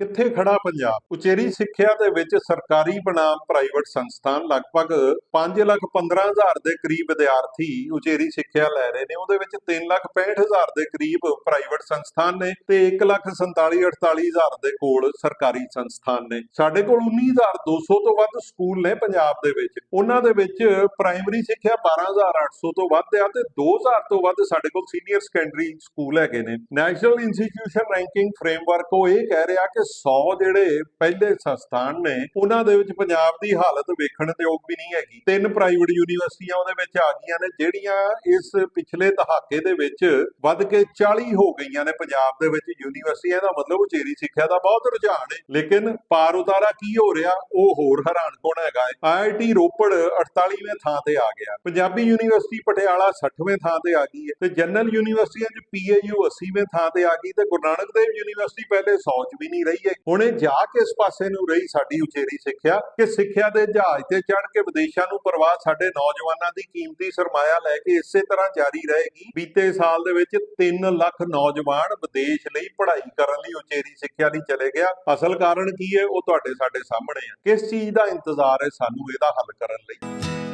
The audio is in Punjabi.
ਕਿੱਥੇ ਖੜਾ ਪੰਜਾਬ? ਉਚੇਰੀ ਸਿੱਖਿਆ ਦੇ ਵਿੱਚ ਸਰਕਾਰੀ ਬਨਾਮ ਪ੍ਰਾਈਵੇਟ ਸੰਸਥਾਨ ਲਗਭਗ 5 ਲੱਖ 15 ਦੇ ਕਰੀਬ ਵਿਦਿਆਰਥੀ ਉਚੇਰੀ ਸਿੱਖਿਆ ਲੈ ਰਹੇ ਨੇ। ਉਹਦੇ ਵਿੱਚ 3 ਲੱਖ 65 ਹਜ਼ਾਰ ਦੇ ਕਰੀਬ ਪ੍ਰਾਈਵੇਟ ਸੰਸਥਾਨ ਨੇ ਤੇ 1 ਲੱਖ 47 48 ਦੇ ਕੋਲ ਸਰਕਾਰੀ ਸੰਸਥਾਨ ਨੇ। ਸਾਡੇ ਕੋਲ 19200 ਤੋਂ ਵੱਧ ਸਕੂਲ ਨੇ ਪੰਜਾਬ ਦੇ ਵਿੱਚ। ਉਹਨਾਂ ਦੇ ਵਿੱਚ ਪ੍ਰਾਇਮਰੀ ਸਿੱਖਿਆ 12800 ਤੋਂ ਵੱਧ ਆ ਤੇ 2000 ਤੋਂ ਵੱਧ ਸਾਡੇ ਕੋਲ ਸੀਨੀਅਰ ਸੈਕੰਡਰੀ ਸਕੂਲ ਹੈਗੇ ਨੇ। ਨੈਸ਼ਨਲ ਇੰਸਟੀਚਿਊਸ਼ਨ ਰੈਂਕਿੰਗ ਫਰੇਮਵਰਕ ਉਹ ਇਹ ਕਹਿ ਰਿਹਾ ਕਿ 100 ਜਿਹੜੇ ਪਹਿਲੇ ਸੰਸਥਾਨ ਨੇ, ਉਹਨਾਂ ਦੇ ਵਿੱਚ ਪੰਜਾਬ ਦੀ ਹਾਲਤ ਵੇਖਣ ਦੇ ਯੋਗ ਵੀ ਨਹੀਂ ਹੈਗੀ। ਤਿੰਨ ਪ੍ਰਾਈਵੇਟ ਯੂਨੀਵਰਸਿਟੀਆਂ ਉਹਦੇ ਵਿੱਚ ਆ ਗਈਆਂ ਨੇ, ਜਿਹੜੀਆਂ ਇਸ ਪਿਛਲੇ ਦਹਾਕੇ ਦੇ ਵਿੱਚ ਵੱਧ ਕੇ 40 ਹੋ ਗਈਆਂ ਨੇ ਪੰਜਾਬ ਦੇ ਵਿੱਚ ਯੂਨੀਵਰਸਿਟੀਆਂ ਦਾ ਮਤਲਬ ਉਚੇਰੀ ਸਿੱਖਿਆ ਦਾ ਬਹੁਤ ਰੁਝਾਨ ਹੈ। ਲੇਕਿਨ ਪਾਰ ਉਤਾਰਾ ਕੀ ਹੋ ਰਿਹਾ, ਉਹ ਹੋਰ ਹੈਰਾਨ ਕੋਣ ਹੈਗਾ ਹੈ? ਆਈਆਈਟੀ ਰੋਪੜ 48ਵੇਂ ਥਾਂ ਤੇ ਆ ਗਿਆ। ਪੰਜਾਬੀ ਯੂਨੀਵਰਸਿਟੀ ਪਟਿਆਲਾ 60ਵੇਂ ਥਾਂ ਤੇ ਆ ਗਈ ਹੈ ਤੇ ਜਨਰਲ ਯੂਨੀਵਰਸਿਟੀਆਂ 'ਚ ਪੀਏਯੂ 80ਵੇਂ ਥਾਂ ਤੇ ਆ ਗਈ ਤੇ ਗੁਰੂ ਨਾਨਕ ਦੇਵ ਯੂਨੀਵਰਸਿਟੀ ਪਹਿਲੇ 100 'ਚ ਵੀ ਨਹੀਂ ਰਹੀ। ਹੈ। ਹੁਣ ਇਹ ਜਾ ਕੇ ਇਸ ਪਾਸੇ ਨੂੰ ਰਹੀ ਸਾਡੀ ਉਚੇਰੀ ਸਿੱਖਿਆ ਕਿ ਸਿੱਖਿਆ ਦੇ ਜਹਾਜ਼ ਤੇ ਚੜ ਕੇ ਵਿਦੇਸ਼ਾਂ ਨੂੰ ਪ੍ਰਵਾਸ ਸਾਡੇ ਨੌਜਵਾਨਾਂ ਦੀ ਕੀਮਤੀ ਸਰਮਾਇਆ ਲੈ ਕੇ ਇਸੇ ਤਰ੍ਹਾਂ ਜਾਰੀ ਰਹੇਗੀ। ਬੀਤੇ ਸਾਲ ਦੇ ਵਿੱਚ 3 ਲੱਖ ਨੌਜਵਾਨ ਵਿਦੇਸ਼ ਲਈ ਪੜ੍ਹਾਈ ਕਰਨ ਲਈ ਉਚੇਰੀ ਸਿੱਖਿਆ ਲਈ ਚਲੇ ਗਿਆ। ਅਸਲ ਕਾਰਨ ਕੀ ਹੈ? ਉਹ ਤੁਹਾਡੇ ਸਾਡੇ ਸਾਹਮਣੇ ਹੈ ਕਿਸ ਚੀਜ਼ ਦਾ ਇੰਤਜ਼ਾਰ ਹੈ ਸਾਨੂੰ ਇਹਦਾ ਹੱਲ ਕਰਨ ਲਈ?